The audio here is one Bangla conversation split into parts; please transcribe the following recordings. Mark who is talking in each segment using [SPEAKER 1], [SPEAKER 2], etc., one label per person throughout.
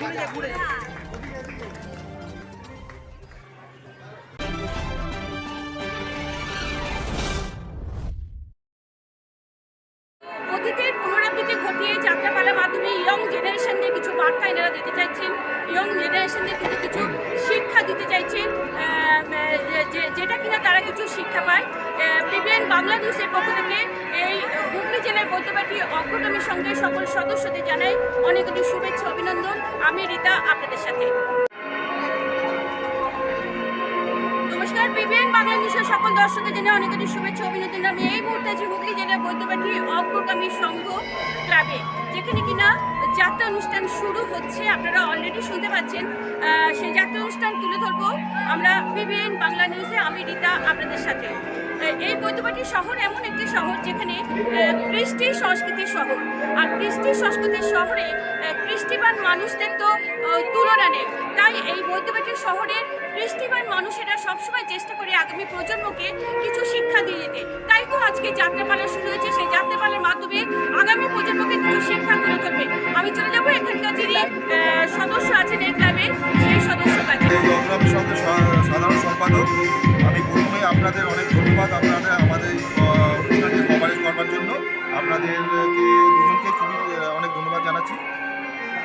[SPEAKER 1] অতীতের পুনরাবৃত্তি ঘটিয়ে যাত্রাপালার মাধ্যমে ইয়ং জেনারেশনদের কিছু বার্তা এনারা দিতে চাইছেন। ইয়ং জেনারেশনদের কিন্তু কিছু শিক্ষা দিতে চাইছেন। যেটা কিনা তারা কিছু শিক্ষা পায়। বিবিএন বাংলা নিউজের পক্ষ থেকে বৈদ্যবাটি অগ্রগামী সংঘের সকল সদস্যদের জানাই অনেক অনেক শুভেচ্ছা, অভিনন্দন। আমি রীতা, আপনাদের সাথে। নমস্কার, বিবিএন বাংলা নিউজের সকল দর্শকের জন্য অনেক অনেক শুভেচ্ছা, অভিনন্দন। আমি এই মুহূর্তে আছি হুগলি জেলার বৈদ্যবাটি অগ্রগামী সংঘ ক্লাবে, যেখানে কিনা যাত্রা অনুষ্ঠান শুরু হচ্ছে। আপনারা অলরেডি শুনতে পাচ্ছেন সেই যাত্রা অনুষ্ঠান তুলে ধরবো আমরা বিবিএন বাংলা নিউজে। আমি রীতা, আপনাদের সাথে। এই বৈদ্যবাটি শহর এমন একটি শহর যেখানে কৃষ্টি সংস্কৃতির শহর। আর কৃষ্টি সংস্কৃতির শহরে কৃষ্টিবান মানুষদের তো তুলনা নেই। তাই এই বৈদ্যবাটি শহরের কৃষ্টিবান মানুষেরা সবসময় চেষ্টা করে আগামী প্রজন্মকে কিছু শিক্ষা দিয়ে যেতে তাই তো আজকে যাত্রাপালা শুরু হয়েছে। সেই যাত্রাপালার মাধ্যমে আগামী প্রজন্মকে কিছু শিক্ষা তুলে ধরবে। আমি চলে যাব এখানকার যিনি সদস্য আছেন এই ক্লাবের সেই সদস্য
[SPEAKER 2] সঙ্গে সাধারণ সম্পাদক। আমি প্রথমে আপনাদের অনেক আপনাদেরকে দুজনকে খুবই অনেক ধন্যবাদ জানাচ্ছি।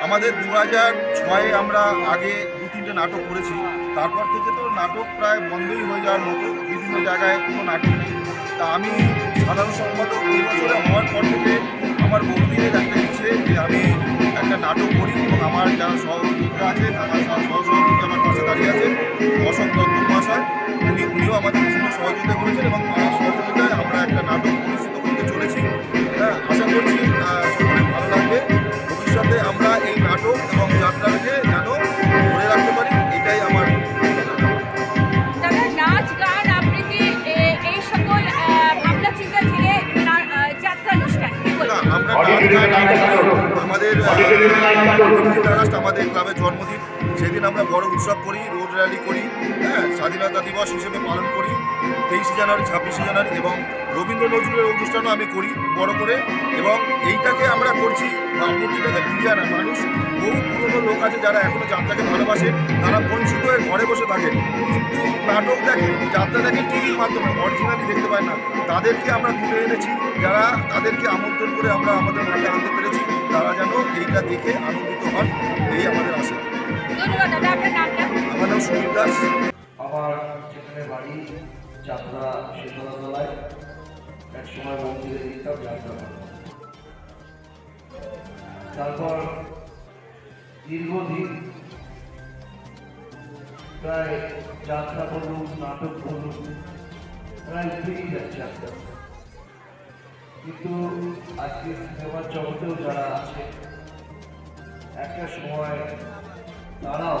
[SPEAKER 2] আমাদের দু হাজার ছয়ে আমরা আগে দু তিনটে নাটক করেছি। তারপর থেকে তো নাটক প্রায় বন্ধই হয়ে যাওয়ার মতো, বিভিন্ন জায়গায় কোনো নাটক নেই। তা আমি সাধারণ সম্পাদক এই বছরে হওয়ার পর থেকে আমার বহুদিনের একটা ইচ্ছে যে আমি একটা নাটক করি এবং আমার যারা সহযোগিতা আছে আমার সহ, সহসভাপতি আমার পাশে দাঁড়িয়ে আছেন অশোক দত্ত মহাশয় উনি উনিও আমাদের সহযোগিতা করেছেন এবং আমরা আমাদের আমাদের ক্লাবের জন্মদিন। সেদিন আমরা বড় উৎসব করি রোড র্যালি করি হ্যাঁ স্বাধীনতা দিবস হিসেবে পালন করি, তেইশে জানুয়ারি, ছাব্বিশে জানুয়ারি এবং রবীন্দ্র নজরুলের অনুষ্ঠানও আমি করি বড় করে এবং এইটাকে আমরা করছি, ভাবমূর্তিটাকে ফিরিয়ে মানুষ, বহু পুরনো লোক আছে যারা এখনও যাত্রাকে ভালোবাসে, তারা বঞ্চিত হয়ে ঘরে বসে থাকে। কিন্তু নাটক দেখে, যাত্রা দেখে টিভির মাধ্যমে অরিজিনালি দেখতে পায় না। তাদেরকে আমরা তুলে এনেছি, যারা তাদেরকে আমন্ত্রণ করে আমরা আমাদের মাঠে আনতে পেরেছি, তারা যেন এইটা দেখে আনন্দিত হন, এই আমাদের আশা।
[SPEAKER 1] ধন্যবাদ দাদা আপনার নামটা
[SPEAKER 2] আমার নাম সুনীল দাস।
[SPEAKER 3] আমার যেখানে বাড়ি যাত্রা শেষতলায় এক সময় মন্দিরে দিতাম যাত্রা তারপর দীর্ঘদিন প্রায় যাত্রা বলুন নাটক বলুন প্রায় উঠেই যাচ্ছে আস্তে আস্তে। কিন্তু আজকে সিনেমার জগতেও যারা আছে একটা সময় তারাও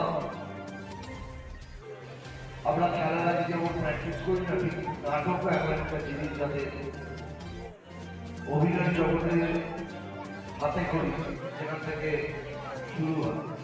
[SPEAKER 3] আমরা খেলার আগে যেমন প্র্যাকটিস করি না, ঠিক নাটকও এমন একটা জিনিস যাতে অভিনয় জগতে হাতে করি, সেখান থেকে শুরু হয়।